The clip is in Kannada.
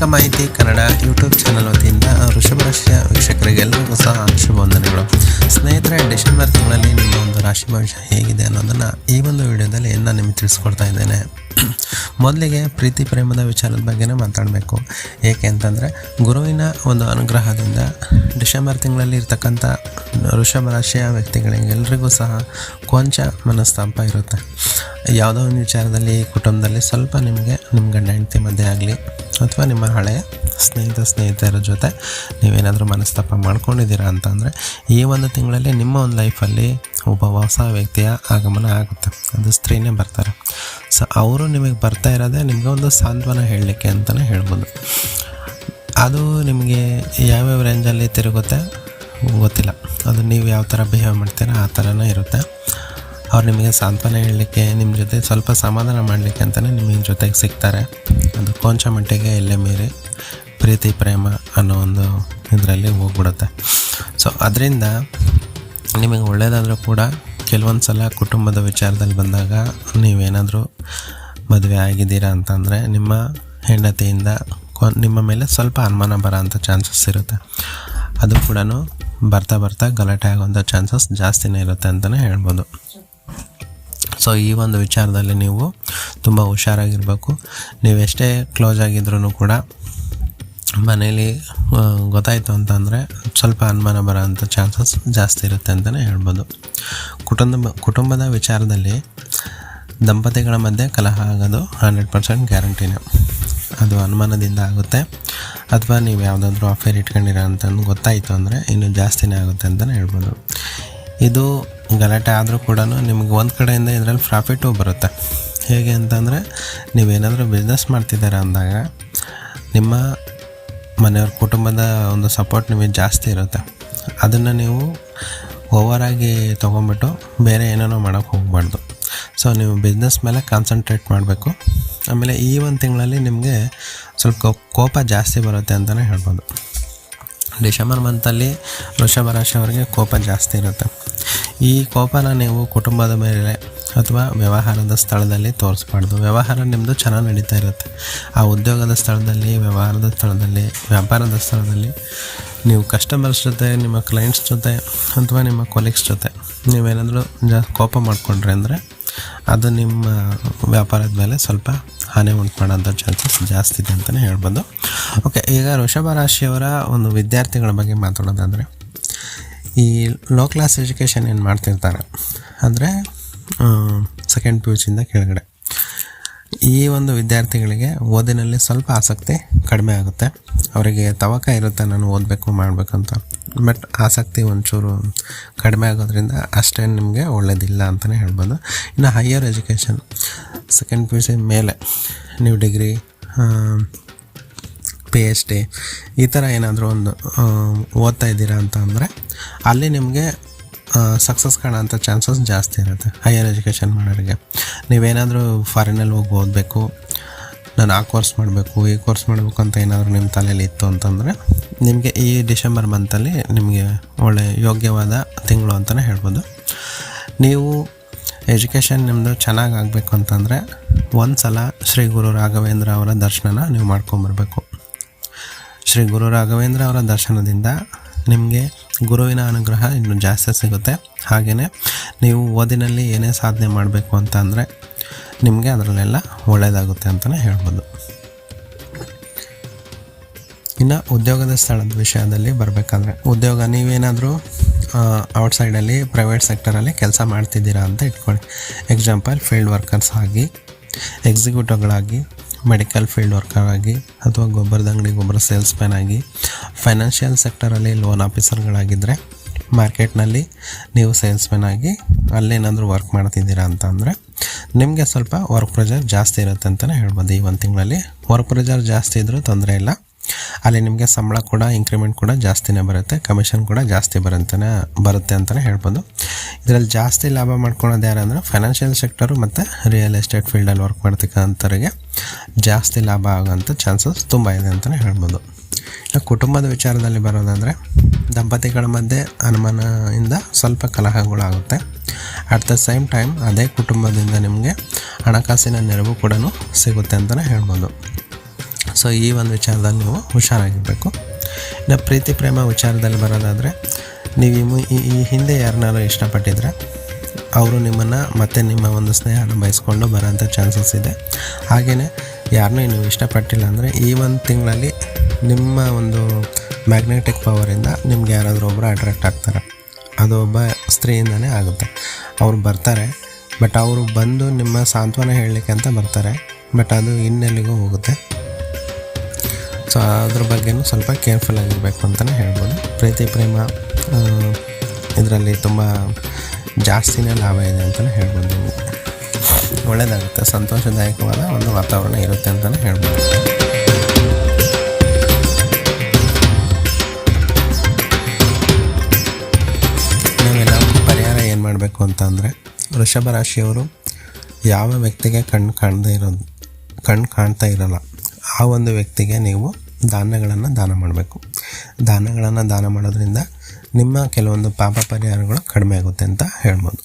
ಕನ್ನಡ ಯೂಟ್ಯೂಬ್ ಚಾನಲ್ ವತಿಯಿಂದ ವೃಷಭ ರಾಶಿಯ ವೀಕ್ಷಕರಿಗೆಲ್ಲರಿಗೂ ಸಹ ಶುಭವಂದನೆಗಳು. ಸ್ನೇಹಿತರೆ, ಡಿಸೆಂಬರ್ ತಿಂಗಳಲ್ಲಿ ನಿಮ್ಮ ಒಂದು ರಾಶಿ ಭವಿಷ್ಯ ಹೇಗಿದೆ ಅನ್ನೋದನ್ನು ಈ ಒಂದು ವಿಡಿಯೋದಲ್ಲಿ ನಾನು ನಿಮಗೆ ತಿಳಿಸ್ಕೊಡ್ತಾ ಇದ್ದೇನೆ. ಮೊದಲಿಗೆ ಪ್ರೀತಿ ಪ್ರೇಮದ ವಿಚಾರದ ಬಗ್ಗೆನೇ ಮಾತಾಡಬೇಕು. ಏಕೆ ಅಂತಂದರೆ, ಗುರುವಿನ ಒಂದು ಅನುಗ್ರಹದಿಂದ ಡಿಸೆಂಬರ್ ತಿಂಗಳಲ್ಲಿ ಇರ್ತಕ್ಕಂಥ ವೃಷಭ ರಾಶಿಯ ವ್ಯಕ್ತಿಗಳಿಗೆಲ್ಲರಿಗೂ ಸಹ ಕೊಂಚ ಮನಸ್ತಾಪ ಇರುತ್ತೆ. ಯಾವುದೋ ಒಂದು ವಿಚಾರದಲ್ಲಿ, ಕುಟುಂಬದಲ್ಲಿ ಸ್ವಲ್ಪ ನಿಮಗೆ, ನಿಮ್ಮ ಗಂಡ ಹೆಂಡತಿ ಮಧ್ಯೆ ಆಗಲಿ ಅಥವಾ ನಿಮ್ಮ ಹಳೆಯ ಸ್ನೇಹಿತ ಸ್ನೇಹಿತರ ಜೊತೆ ನೀವೇನಾದರೂ ಮನಸ್ತಾಪ ಮಾಡ್ಕೊಂಡಿದ್ದೀರಾ ಅಂತಂದರೆ, ಈ ಒಂದು ತಿಂಗಳಲ್ಲಿ ನಿಮ್ಮ ಒಂದು ಲೈಫಲ್ಲಿ ಒಬ್ಬ ಹೊಸ ವ್ಯಕ್ತಿಯ ಆಗಮನ ಆಗುತ್ತೆ. ಅದು ಸ್ತ್ರೀನೇ ಬರ್ತಾರೆ. ಸೊ ಅವರು ನಿಮಗೆ ಬರ್ತಾ ಇರೋದೇ ನಿಮಗೆ ಒಂದು ಸಾಂತ್ವನ ಹೇಳಲಿಕ್ಕೆ ಅಂತಲೇ ಹೇಳ್ಬೋದು. ಅದು ನಿಮಗೆ ಯಾವ್ಯಾವ ರೇಂಜಲ್ಲಿ ತಿರುಗುತ್ತೆ ಗೊತ್ತಿಲ್ಲ. ಅದು ನೀವು ಯಾವ ಥರ ಬಿಹೇವ್ ಮಾಡ್ತೀರಾ ಆ ಥರನೇ ಇರುತ್ತೆ. ಅವ್ರು ನಿಮಗೆ ಸಾಂತ್ವನ ಹೇಳಲಿಕ್ಕೆ ನಿಮ್ಮ ಜೊತೆ ಸ್ವಲ್ಪ ಸಮಾಧಾನ ಮಾಡಲಿಕ್ಕೆ ಅಂತಲೇ ನಿಮಗೆ ಜೊತೆಗೆ ಸಿಗ್ತಾರೆ. ಅದು ಕೊಂಚ ಮಟ್ಟಿಗೆ ಎಲ್ಲೇ ಮೀರಿ ಪ್ರೀತಿ, ಪ್ರೇಮ ಅನ್ನೋ ಒಂದು ಇದರಲ್ಲಿ ಹೋಗ್ಬಿಡುತ್ತೆ. ಸೊ ಅದರಿಂದ ನಿಮಗೆ ಒಳ್ಳೆಯದಾದರೂ ಕೂಡ ಕೆಲವೊಂದು ಸಲ ಕುಟುಂಬದ ವಿಚಾರದಲ್ಲಿ ಬಂದಾಗ ನೀವೇನಾದರೂ ಮದುವೆ ಆಗಿದ್ದೀರಾ ಅಂತಂದರೆ ನಿಮ್ಮ ಹೆಂಡತಿಯಿಂದ ನಿಮ್ಮ ಮೇಲೆ ಸ್ವಲ್ಪ ಅನುಮಾನ ಬರೋ ಅಂಥ ಚಾನ್ಸಸ್ ಇರುತ್ತೆ. ಅದು ಕೂಡ ಬರ್ತಾ ಬರ್ತಾ ಗಲಾಟೆ ಆಗೋಂಥ ಚಾನ್ಸಸ್ ಜಾಸ್ತಿನೇ ಇರುತ್ತೆ ಅಂತಲೇ ಹೇಳ್ಬೋದು. ಸೊ ಈ ಒಂದು ವಿಚಾರದಲ್ಲಿ ನೀವು ತುಂಬ ಹುಷಾರಾಗಿರಬೇಕು. ನೀವು ಎಷ್ಟೇ ಕ್ಲೋಸ್ ಆಗಿದ್ರೂ ಕೂಡ ಮನೇಲಿ ಗೊತ್ತಾಯಿತು ಅಂತಂದರೆ ಸ್ವಲ್ಪ ಅನುಮಾನ ಬರೋಂಥ ಚಾನ್ಸಸ್ ಜಾಸ್ತಿ ಇರುತ್ತೆ ಅಂತಲೇ ಹೇಳ್ಬೋದು. ಕುಟುಂಬ, ಕುಟುಂಬದ ವಿಚಾರದಲ್ಲಿ ದಂಪತಿಗಳ ಮಧ್ಯೆ ಕಲಹ ಆಗೋದು ಹಂಡ್ರೆಡ್ ಪರ್ಸೆಂಟ್ ಗ್ಯಾರಂಟಿನೇ. ಅದು ಅನುಮಾನದಿಂದ ಆಗುತ್ತೆ. ಅಥವಾ ನೀವು ಯಾವುದಾದ್ರೂ ಅಫೇರ್ ಇಟ್ಕೊಂಡಿರ ಅಂತ ಗೊತ್ತಾಯಿತು ಅಂದರೆ ಇನ್ನೂ ಜಾಸ್ತಿನೇ ಆಗುತ್ತೆ ಅಂತಲೇ ಹೇಳ್ಬೋದು. ಇದು ಗಲಾಟೆ ಆದರೂ ಕೂಡ ನಿಮಗೆ ಒಂದು ಕಡೆಯಿಂದ ಇದರಲ್ಲಿ ಪ್ರಾಫಿಟು ಬರುತ್ತೆ. ಹೇಗೆ ಅಂತಂದರೆ ನೀವೇನಾದರೂ ಬಿಸ್ನೆಸ್ ಮಾಡ್ತಿದ್ದಾರೆ ಅಂದಾಗ ನಿಮ್ಮ ಮನೆಯವ್ರ ಕುಟುಂಬದ ಒಂದು ಸಪೋರ್ಟ್ ನಿಮಗೆ ಜಾಸ್ತಿ ಇರುತ್ತೆ. ಅದನ್ನು ನೀವು ಓವರಾಗಿ ತೊಗೊಂಬಿಟ್ಟು ಬೇರೆ ಏನೇನೋ ಮಾಡೋಕ್ಕೆ ಹೋಗಬಾರ್ದು. ಸೊ ನೀವು ಬಿಸ್ನೆಸ್ ಮೇಲೆ ಕಾನ್ಸಂಟ್ರೇಟ್ ಮಾಡಬೇಕು. ಆಮೇಲೆ ಈ ಒಂದು ತಿಂಗಳಲ್ಲಿ ನಿಮಗೆ ಸ್ವಲ್ಪ ಕೋಪ ಜಾಸ್ತಿ ಬರುತ್ತೆ ಅಂತಲೇ ಹೇಳ್ಬೋದು. ಡಿಸೆಂಬರ್ ಮಂತಲ್ಲಿ ವೃಷಭ ರಾಶಿಯವರಿಗೆ ಕೋಪ ಜಾಸ್ತಿ ಇರುತ್ತೆ. ಈ ಕೋಪನ ನೀವು ಕುಟುಂಬದ ಮೇಲೆ ಅಥವಾ ವ್ಯವಹಾರದ ಸ್ಥಳದಲ್ಲಿ ತೋರಿಸ್ಬಾರ್ದು. ವ್ಯವಹಾರ ನಿಮ್ಮದು ಚೆನ್ನಾಗಿ ನಡೀತಾ ಇರುತ್ತೆ. ಆ ಉದ್ಯೋಗದ ಸ್ಥಳದಲ್ಲಿ, ವ್ಯವಹಾರದ ಸ್ಥಳದಲ್ಲಿ, ವ್ಯಾಪಾರದ ಸ್ಥಳದಲ್ಲಿ ನೀವು ಕಸ್ಟಮರ್ಸ್ ಜೊತೆ, ನಿಮ್ಮ ಕ್ಲೈಂಟ್ಸ್ ಜೊತೆ ಅಥವಾ ನಿಮ್ಮ ಕೊಲೀಗ್ಸ್ ಜೊತೆ ನೀವೇನಾದರೂ ಜಾ, ಕೋಪ ಮಾಡಿಕೊಂಡ್ರೆ ಅಂದರೆ ಅದು ನಿಮ್ಮ ವ್ಯಾಪಾರದ ಮೇಲೆ ಸ್ವಲ್ಪ ಹಾನಿ ಉಂಟು ಮಾಡೋಂಥ ಚಾನ್ಸಸ್ ಜಾಸ್ತಿ ಇದೆ ಅಂತಲೇ ಹೇಳ್ಬೋದು. ಓಕೆ ಈಗ ವೃಷಭ ರಾಶಿಯವರ ಒಂದು ವಿದ್ಯಾರ್ಥಿಗಳ ಬಗ್ಗೆ ಮಾತಾಡೋದಾದರೆ, ಈ ಲೋ ಕ್ಲಾಸ್ ಎಜುಕೇಷನ್ ಏನು ಮಾಡ್ತಿರ್ತಾರೆ? ಅಂದರೆ ಸೆಕೆಂಡ್ ಪಿ ಯು ಸಿಯಿಂದ ಕೆಳಗಡೆ. ಈ ಒಂದು ವಿದ್ಯಾರ್ಥಿಗಳಿಗೆ ಓದಿನಲ್ಲಿ ಸ್ವಲ್ಪ ಆಸಕ್ತಿ ಕಡಿಮೆ ಆಗುತ್ತೆ. ಅವರಿಗೆ ತವಕ ಇರುತ್ತೆ, ನಾನು ಓದಬೇಕು, ಮಾಡಬೇಕಂತ. ಬಟ್ ಆಸಕ್ತಿ ಒಂಚೂರು ಕಡಿಮೆ ಆಗೋದ್ರಿಂದ ಅಷ್ಟೇನು ನಿಮಗೆ ಒಳ್ಳೇದಿಲ್ಲ ಅಂತಲೇ ಹೇಳ್ಬೋದು. ಇನ್ನು higher education second P U C ಮೇಲೆ ನೀವು ಡಿಗ್ರಿ ಪಿ ಎಚ್ ಡಿ ಈ ಥರ ಏನಾದರೂ ಒಂದು ಓದ್ತಾ ಇದ್ದೀರಾ ಅಂತ ಅಂದರೆ ಅಲ್ಲಿ ನಿಮಗೆ ಸಕ್ಸಸ್ ಕಾಣೋಂಥ ಚಾನ್ಸಸ್ ಜಾಸ್ತಿ ಇರುತ್ತೆ ಹೈಯರ್ ಎಜುಕೇಷನ್ ಮಾಡೋರಿಗೆ. ನೀವೇನಾದರೂ ಫಾರಿನಲ್ಲಿ ಹೋಗಿ ಓದಬೇಕು, ನಾನು ಆ ಕೋರ್ಸ್ ಮಾಡಬೇಕು, ಈ ಕೋರ್ಸ್ ಮಾಡಬೇಕು ಅಂತ ಏನಾದರೂ ನಿಮ್ಮ ತಲೆಯಲ್ಲಿ ಇತ್ತು ಅಂತಂದರೆ, ನಿಮಗೆ ಈ ಡಿಸೆಂಬರ್ ಮಂತಲ್ಲಿ ನಿಮಗೆ ಒಳ್ಳೆ ಯೋಗ್ಯವಾದ ತಿಂಗಳು ಅಂತಲೇ ಹೇಳ್ಬೋದು. ನೀವು ಎಜುಕೇಷನ್ ನಿಮ್ಮದು ಚೆನ್ನಾಗಿ ಆಗಬೇಕು ಅಂತಂದರೆ ಒಂದು ಸಲ ಶ್ರೀ ಗುರು ರಾಘವೇಂದ್ರ ಅವರ ದರ್ಶನನ ನೀವು ಮಾಡ್ಕೊಂಬರ್ಬೇಕು. ಶ್ರೀ ಗುರು ರಾಘವೇಂದ್ರ ಅವರ ದರ್ಶನದಿಂದ ನಿಮಗೆ ಗುರುವಿನ ಅನುಗ್ರಹ ಇನ್ನೂ ಜಾಸ್ತಿ ಸಿಗುತ್ತೆ. ಹಾಗೆಯೇ ನೀವು ಓದಿನಲ್ಲಿ ಏನೇ ಸಾಧನೆ ಮಾಡಬೇಕು ಅಂತ ಅಂದರೆ ನಿಮಗೆ ಅದರಲ್ಲೆಲ್ಲ ಒಳ್ಳೆಯದಾಗುತ್ತೆ ಅಂತಲೇ ಹೇಳ್ಬೋದು. ಇನ್ನು ಉದ್ಯೋಗದ ಸ್ಥಳದ ವಿಷಯದಲ್ಲಿ ಬರಬೇಕಾದ್ರೆ, ಉದ್ಯೋಗ ನೀವೇನಾದರೂ ಔಟ್ಸೈಡಲ್ಲಿ ಪ್ರೈವೇಟ್ ಸೆಕ್ಟರಲ್ಲಿ ಕೆಲಸ ಮಾಡ್ತಿದ್ದೀರಾ ಅಂತ ಇಟ್ಕೊಳ್ಳಿ. ಎಕ್ಸಾಂಪಲ್ ಫೀಲ್ಡ್ ವರ್ಕರ್ಸ್ ಆಗಿ ಎಕ್ಸಿಕ್ಯೂಟಿವ್ಗಳಾಗಿ ಮೆಡಿಕಲ್ ಫೀಲ್ಡ್ ವರ್ಕರ್ ಆಗಿ, ಅಥವಾ ಗೊಬ್ಬರದ ಅಂಗಡಿ, ಗೊಬ್ಬರ ಸೇಲ್ಸ್ ಮ್ಯಾನ್ ಆಗಿ ಫೈನಾನ್ಷಿಯಲ್ ಸೆಕ್ಟರಲ್ಲಿ ಲೋನ್ ಆಫೀಸರ್ಗಳಾಗಿದ್ದರೆ ಮಾರ್ಕೆಟ್ನಲ್ಲಿ ನೀವು ಸೇಲ್ಸ್ಮೆನ್ ಆಗಿ ಅಲ್ಲೇನಾದರೂ ವರ್ಕ್ ಮಾಡ್ತಿದ್ದೀರಾ ಅಂತ ಅಂದರೆ ನಿಮಗೆ ಸ್ವಲ್ಪ ವರ್ಕ್ ಪ್ರೆಜರ್ ಜಾಸ್ತಿ ಇರುತ್ತೆ ಅಂತಲೇ ಹೇಳ್ಬೋದು. ಈ ಒಂದು ತಿಂಗಳಲ್ಲಿ ವರ್ಕ್ ಪ್ರೆಜರ್ ಜಾಸ್ತಿ ಇದ್ದರೂ ತೊಂದರೆ ಇಲ್ಲ. ಅಲ್ಲಿ ನಿಮಗೆ ಸಂಬಳ ಕೂಡ ಇಂಕ್ರಿಮೆಂಟ್ ಕೂಡ ಜಾಸ್ತಿನೇ ಬರುತ್ತೆ. ಕಮಿಷನ್ ಕೂಡ ಜಾಸ್ತಿ ಬರುತ್ತನೇ, ಬರುತ್ತೆ ಅಂತಲೇ ಹೇಳ್ಬೋದು. ಇದರಲ್ಲಿ ಜಾಸ್ತಿ ಲಾಭ ಮಾಡ್ಕೊಳೋದು ಯಾರಂದರೆ ಫೈನಾನ್ಷಿಯಲ್ ಸೆಕ್ಟರು ಮತ್ತು ರಿಯಲ್ ಎಸ್ಟೇಟ್ ಫೀಲ್ಡಲ್ಲಿ ವರ್ಕ್ ಮಾಡ್ತಕ್ಕಂಥವ್ರಿಗೆ ಜಾಸ್ತಿ ಲಾಭ ಆಗೋಂಥ ಚಾನ್ಸಸ್ ತುಂಬ ಇದೆ ಅಂತಲೇ ಹೇಳ್ಬೋದು. ಕುಟುಂಬದ ವಿಚಾರದಲ್ಲಿ ಬರೋದಂದರೆ ದಂಪತಿಗಳ ಮಧ್ಯೆ ಅನುಮಾನದಿಂದ ಸ್ವಲ್ಪ ಕಲಹಗಳಾಗುತ್ತೆ. ಅಟ್ ದ ಸೇಮ್ ಟೈಮ್ ಅದೇ ಕುಟುಂಬದಿಂದ ನಿಮಗೆ ಹಣಕಾಸಿನ ನೆರವು ಕೂಡ ಸಿಗುತ್ತೆ ಅಂತಲೇ ಹೇಳ್ಬೋದು. ಸೊ ಈ ಒಂದು ವಿಚಾರದಲ್ಲಿ ನೀವು ಹುಷಾರಾಗಿರಬೇಕು. ಇನ್ನು ಪ್ರೀತಿ, ಪ್ರೇಮ ವಿಚಾರದಲ್ಲಿ ಬರೋದಾದರೆ, ನೀವು ಈ ಹಿಂದೆ ಯಾರನ್ನಾರು ಇಷ್ಟಪಟ್ಟಿದ್ರೆ, ಅವರು ನಿಮ್ಮನ್ನು ಮತ್ತೆ ನಿಮ್ಮ ಒಂದು ಸ್ನೇಹನ ಬಯಸ್ಕೊಂಡು ಬರೋಂಥ ಚಾನ್ಸಸ್ ಇದೆ. ಹಾಗೆಯೇ ಯಾರನ್ನೂ ನೀವು ಇಷ್ಟಪಟ್ಟಿಲ್ಲ ಅಂದರೆ ಈ ಒಂದು ತಿಂಗಳಲ್ಲಿ ನಿಮ್ಮ ಒಂದು ಮ್ಯಾಗ್ನೆಟಿಕ್ ಪವರಿಂದ ನಿಮ್ಗೆ ಯಾರಾದರೂ ಒಬ್ಬರು ಅಟ್ರಾಕ್ಟ್ ಆಗ್ತಾರೆ. ಅದು ಒಬ್ಬ ಸ್ತ್ರೀಯಿಂದನೇ ಆಗುತ್ತೆ. ಅವ್ರು ಬರ್ತಾರೆ ಬಟ್ ಅವರು ಬಂದು ನಿಮ್ಮ ಸಾಂತ್ವನ ಹೇಳಲಿಕ್ಕೆ ಅಂತ ಬರ್ತಾರೆ ಬಟ್ ಅದು ಇನ್ನೆಲ್ಲಿಗೂ ಹೋಗುತ್ತೆ. ಸೊ ಅದ್ರ ಬಗ್ಗೆನೂ ಸ್ವಲ್ಪ ಕೇರ್ಫುಲ್ ಆಗಿರಬೇಕು ಅಂತಲೇ ಹೇಳ್ಬೋದು. ಪ್ರೀತಿ, ಪ್ರೇಮ ಇದರಲ್ಲಿ ತುಂಬ ಜಾಸ್ತಿನೇ ಲಾಭ ಇದೆ ಅಂತಲೇ ಹೇಳ್ಬೋದು ಒಳ್ಳೆಯದಾಗುತ್ತೆ ಸಂತೋಷದಾಯಕವಾದ ಒಂದು ವಾತಾವರಣ ಇರುತ್ತೆ ಅಂತಲೇ ಹೇಳ್ಬೋದು. ಮಾಡಬೇಕು ಅಂತ ಅಂದರೆ ವೃಷಭ ರಾಶಿಯವರು ಯಾವ ವ್ಯಕ್ತಿಗೆ ಕಣ್ಣು ಕಾಣದೇ ಇರೋದು ಕಣ್ಣು ಕಾಣ್ತಾ ಇರಲ್ಲ, ಆ ಒಂದು ವ್ಯಕ್ತಿಗೆ ನೀವು ಧಾನ್ಯಗಳನ್ನು ದಾನ ಮಾಡಬೇಕು. ಧಾನ್ಯಗಳನ್ನು ದಾನ ಮಾಡೋದ್ರಿಂದ ನಿಮ್ಮ ಕೆಲವೊಂದು ಪಾಪ ಪರಿಹಾರಗಳು ಕಡಿಮೆ ಆಗುತ್ತೆ ಅಂತ ಹೇಳ್ಬೋದು.